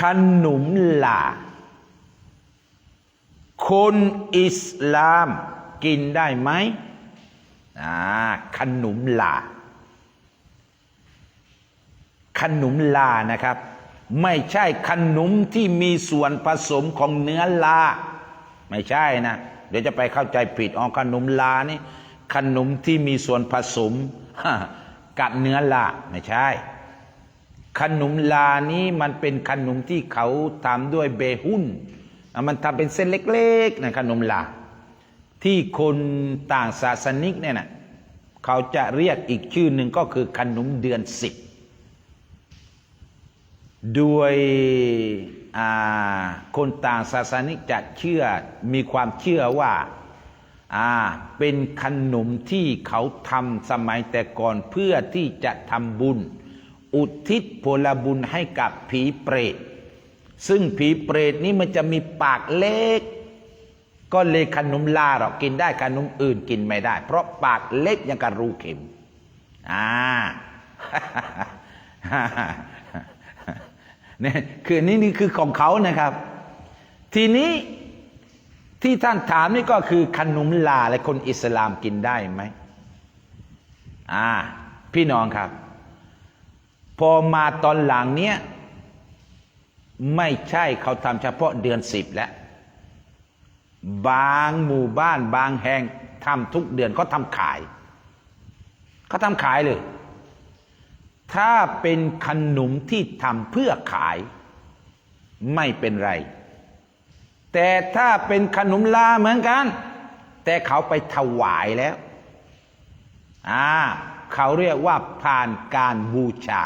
ขนมลาคนอิสลามกินได้ไหมอ่าขนมลาขนมลานะครับ ไม่ใช่ขนมที่มีส่วนผสมของเนื้อลา ไม่ใช่นะ เดี๋ยวจะไปเข้าใจผิดอ๋อขนมลานี่ขนมที่มีส่วนผสมกับเนื้อลา ไม่ใช่ ขนมลานี้มันเป็นขนมที่เขาทำด้วยเบหุนอะมันทำเป็นเส้นเล็กๆนะขนมลา ที่คนต่างศาสนิกเนี่ยนะเขาจะเรียกอีกชื่อหนึ่งก็คือขนมเดือนสิบด้วยคนต่างศาสนิกจะเชื่อมีความเชื่อว่าเป็นขนมที่เขาทำสมัยแต่ก่อนเพื่อที่จะทำบุญ อุทิศผลบุญให้กับผีเปรต ซึ่งผีเปรตนี้มันจะมีปากเล็ก ก็เลยขนมลาหรอกกินได้ขนมอื่นกินไม่ได้ เพราะปากเล็กยังกับรูเข็ม อ่าเนี่ยคือนี่นี่คือของเขานะครับ ทีนี้ที่ท่านถามนี่ก็คือขนมลาและคนอิสลามกินได้ไหมอ่า พี่น้องครับ พอมาตอนหลังเนี้ยไม่ใช่เขาทำเฉพาะเดือนสิบแล้ว บางหมู่บ้านบางแห่งทำทุกเดือนก็ทำขายเขาทำขายเลย ถ้าเป็นขนมที่ทำเพื่อขาย ไม่เป็นไร แต่ถ้าเป็นขนมลาเหมือนกัน แต่เขาไปถวายแล้ว อ่า เขาเรียกว่าผ่านการบูชา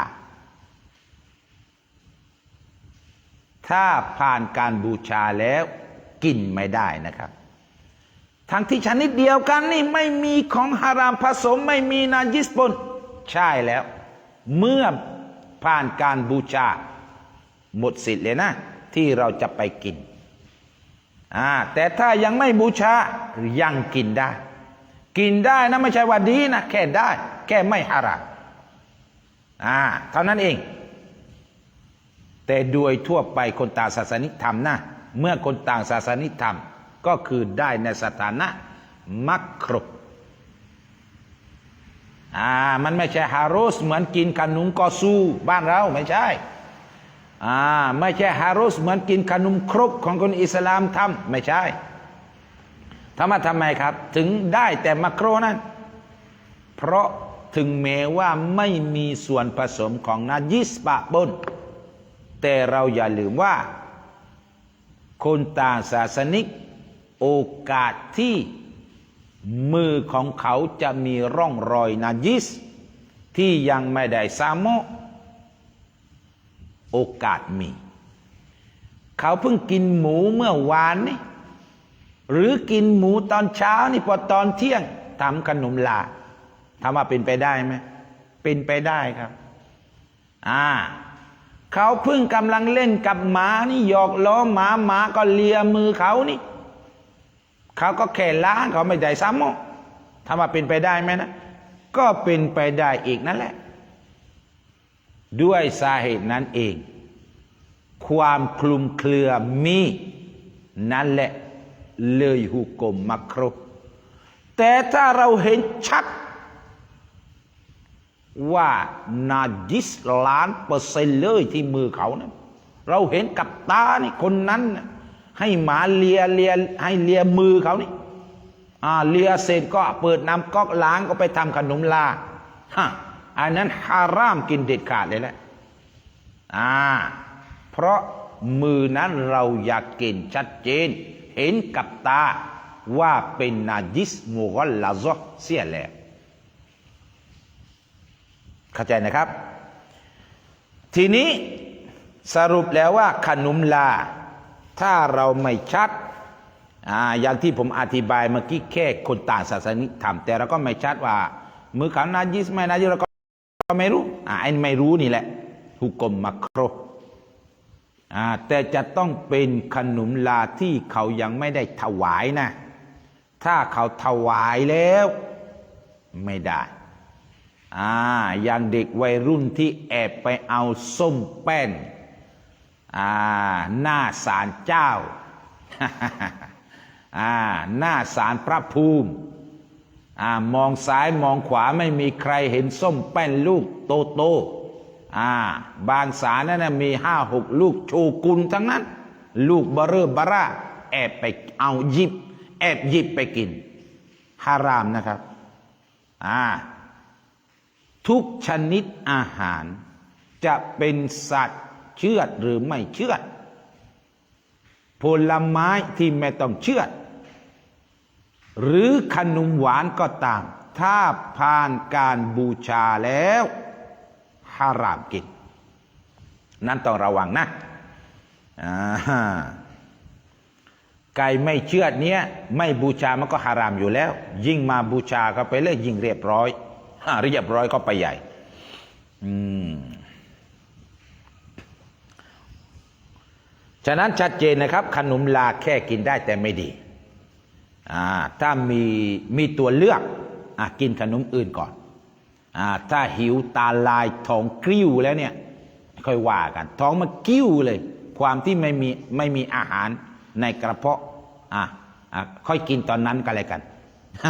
ถ้าผ่านการบูชาแล้วกินไม่ได้นะครับ ทั้งที่ชนิดเดียวกันนี่ไม่มีของฮารามผสมไม่มีนาจิสปนใช่แล้ว เมื่อผ่านการบูชา หมดสิทธิ์เลยนะ ที่เราจะไปกินอ่าแต่ถ้ายังไม่บูชายังกินได้ กินได้นะไม่ใช่ว่าดีนะ แค่ได้ แค่ไม่ฮารามอ่าเท่านั้นเอง แต่โดยทั่วไปคนต่างศาสนิกธรรมนะเมื่อคนต่างศาสนิกธรรมก็คือได้ในสถานะมักครบอ่ามันไม่ใช่ฮารุสเหมือนกินขนมกอซูบ้านเราไม่ใช่อ่าไม่ใช่ฮารุสเหมือนกินขนมครกของคนอิสลามทำไม่ใช่ทำมาทำไมครับ ถึงได้แต่มักโครนั้น เพราะถึงแม้ว่าไม่มีส่วนผสมของนาจิสปะปน แต่เราอย่าลืมว่า คนต่างศาสนิก โอกาสที่มือของเขาจะมีร่องรอยนาจิส ที่ยังไม่ได้สามะโอกาสมี เขาเพิ่งกินหมูเมื่อวานนี่หรือกินหมูตอนเช้านี่พอตอนเที่ยงทำขนมลาถามว่าเป็นไปได้ไหมเป็นไปได้ครับ อ่า เขาเพิ่งกำลังเล่นกับหมานี่หยอกล้อหมาหมาก็เลียมือเขานี่ เขาก็แค่ล้างเขาไม่ได้ซ้ำถามว่าเป็นไปได้ไหมนะ ก็เป็นไปได้อีกนั่นแหละ ด้วยสาเหตุนั้นเอง ความคลุมเครือมี นั่นแหละ เลยหุกกลมมักครบแต่ถ้าเราเห็นชัด ว่านาจิสล้านเปอร์เซ็นต์เลยที่มือเขานะเราเห็นกับตานี่คนนั้น ให้หมาเลียเลียให้เลียมือเขานี่อ่าเลียเสร็จก็เปิดน้ำก๊อกล้างก็ไปทำขนมลาฮะอันนั้นฮารามกินเด็ดขาดเลยแหละอ่า เพราะมือนั้นเราอยากกินชัดเจน เห็นกับตาว่าเป็นนาจิสมุกลลาซอเสียแล้ว เข้าใจนะครับ ทีนี้สรุปแล้วว่าขนมลา ถ้าเราไม่ชัดออย่างที่ผมอธิบายเมื่อกี้แค่คนต่างศาสนิกทำแต่เราก็ไม่ชัดว่า มือขาวนาจิสไม่นาจิเราก็ไม่รู้อ่าไอ้ไม่รู้นี่แหละหุกกลมมักโครอ่าแต่จะต้องเป็นขนมลาที่เขายังไม่ได้ถวายนะ ถ้าเขาถวายแล้วไม่ได้ อ่าอย่างเด็กวัยรุ่นที่แอบไปเอาส้มแป้นอ่าหน้าศาลเจ้าอ่าหน้าศาลพระภูมิอ่ามองซ้ายมองขวาไม่มีใครเห็นส้มแป้นลูกโตโตอ่าบางศาลนั่นนะมีห้าหกลูกโชกุนทั้งนั้น ลูกเบอเรอบาร่าแอบไปเอาหยิบ แอบหยิบไปกินฮารามนะครับอ่า ทุกชนิดอาหาร จะเป็นสัตว์เชือดหรือไม่เชือดผลไม้ที่ไม่ต้องเชือด หรือขนมหวานก็ตาม ถ้าผ่านการบูชาแล้วฮารามกิน นั่นต้องระวังนะไก่ไม่เชือดเนี้ย ไม่บูชามันก็ฮารามอยู่แล้ว ยิ่งมาบูชาก็ไปเลยยิ่งเรียบร้อย เรียบร้อยก็ไปใหญ่ อืมฉะนั้นชัดเจนนะครับ ขนมลาแค่กินได้แต่ไม่ดี อ่า ถ้ามีมีตัวเลือก อะกินขนมอื่นก่อน อ่า ถ้าหิวตาลายท้องกริ้วแล้วเนี่ย ค่อยว่ากัน ท้องมันกิ้วเลย ความที่ไม่มีไม่มีอาหารในกระเพาะ อะอะค่อยกินตอนนั้นก็แล้วกันฮ